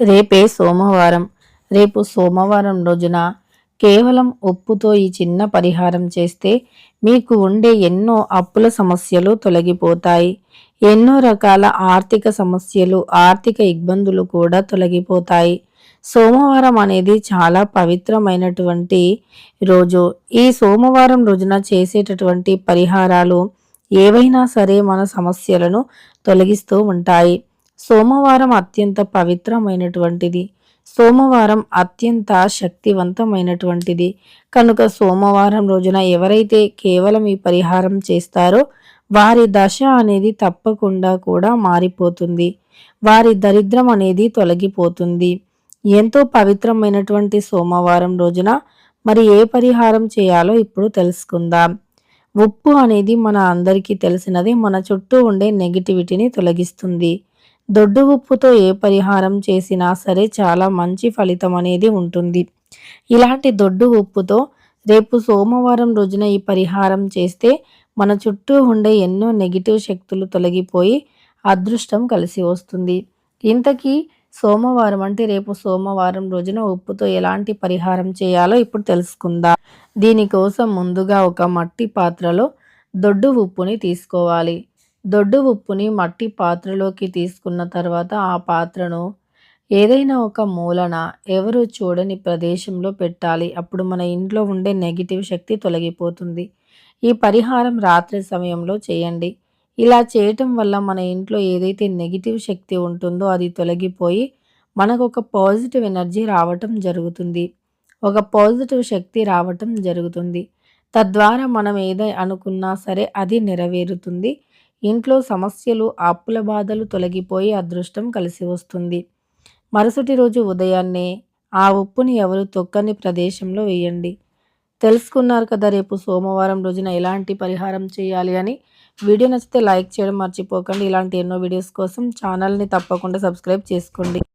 రేపే సోమవారం. రేపు సోమవారం రోజున కేవలం ఉప్పుతో ఈ చిన్న పరిహారం చేస్తే మీకు ఉండే ఎన్నో అప్పుల సమస్యలు తొలగిపోతాయి. ఎన్నో రకాల ఆర్థిక సమస్యలు ఆర్థిక ఇబ్బందులు కూడా తొలగిపోతాయి. సోమవారం అనేది చాలా పవిత్రమైనటువంటి రోజు. ఈ సోమవారం రోజున చేసేటటువంటి పరిహారాలు ఏవైనా సరే మన సమస్యలను తొలగిస్తూ ఉంటాయి. సోమవారం అత్యంత పవిత్రమైనటువంటిది. సోమవారం అత్యంత శక్తివంతమైనటువంటిది. కనుక సోమవారం రోజున ఎవరైతే కేవలం ఈ పరిహారం చేస్తారో వారి దశ అనేది తప్పకుండా కూడా మారిపోతుంది. వారి దరిద్రం అనేది తొలగిపోతుంది. ఎంతో పవిత్రమైనటువంటి సోమవారం రోజున మరి ఏ పరిహారం చేయాలో ఇప్పుడు తెలుసుకుందాం. ఉప్పు అనేది మన అందరికీ తెలిసినది మన చుట్టూ ఉండే నెగిటివిటీని తొలగిస్తుంది. దొడ్డు ఉప్పుతో ఏ పరిహారం చేసినా సరే చాలా మంచి ఫలితం అనేది ఉంటుంది. ఇలాంటి దొడ్డు ఉప్పుతో రేపు సోమవారం రోజున ఈ పరిహారం చేస్తే మన చుట్టూ ఉండే ఎన్నో నెగిటివ్ శక్తులు తొలగిపోయి అదృష్టం కలిసి వస్తుంది. ఇంతకీ సోమవారం అంటే రేపు సోమవారం రోజున ఉప్పుతో ఎలాంటి పరిహారం చేయాలో ఇప్పుడు తెలుసుకుందాం. దీనికోసం ముందుగా ఒక మట్టి పాత్రలో దొడ్డు ఉప్పుని తీసుకోవాలి. దొడ్డు ఉప్పుని మట్టి పాత్రలోకి తీసుకున్న తర్వాత ఆ పాత్రను ఏదైనా ఒక మూలన ఎవరు చూడని ప్రదేశంలో పెట్టాలి. అప్పుడు మన ఇంట్లో ఉండే నెగిటివ్ శక్తి తొలగిపోతుంది. ఈ పరిహారం రాత్రి సమయంలో చేయండి. ఇలా చేయటం వల్ల మన ఇంట్లో ఏదైతే నెగిటివ్ శక్తి ఉంటుందో అది తొలగిపోయి మనకు ఒక పాజిటివ్ ఎనర్జీ రావటం జరుగుతుంది. ఒక పాజిటివ్ శక్తి రావటం జరుగుతుంది. తద్వారా మనం ఏదై అనుకున్నా సరే అది నెరవేరుతుంది. ఇంట్లో సమస్యలు అప్పుల బాధలు తొలగిపోయి అదృష్టం కలిసి వస్తుంది. మరుసటి రోజు ఉదయాన్నే ఆ ఉప్పుని ఎవరు తొక్కని ప్రదేశంలో వేయండి. తెలుసుకున్నారు కదా రేపు సోమవారం రోజున ఎలాంటి పరిహారం చేయాలి అని. వీడియో నచ్చితే లైక్ చేయడం మర్చిపోకండి. ఇలాంటి ఎన్నో వీడియోస్ కోసం ఛానల్ని తప్పకుండా సబ్స్క్రైబ్ చేసుకోండి.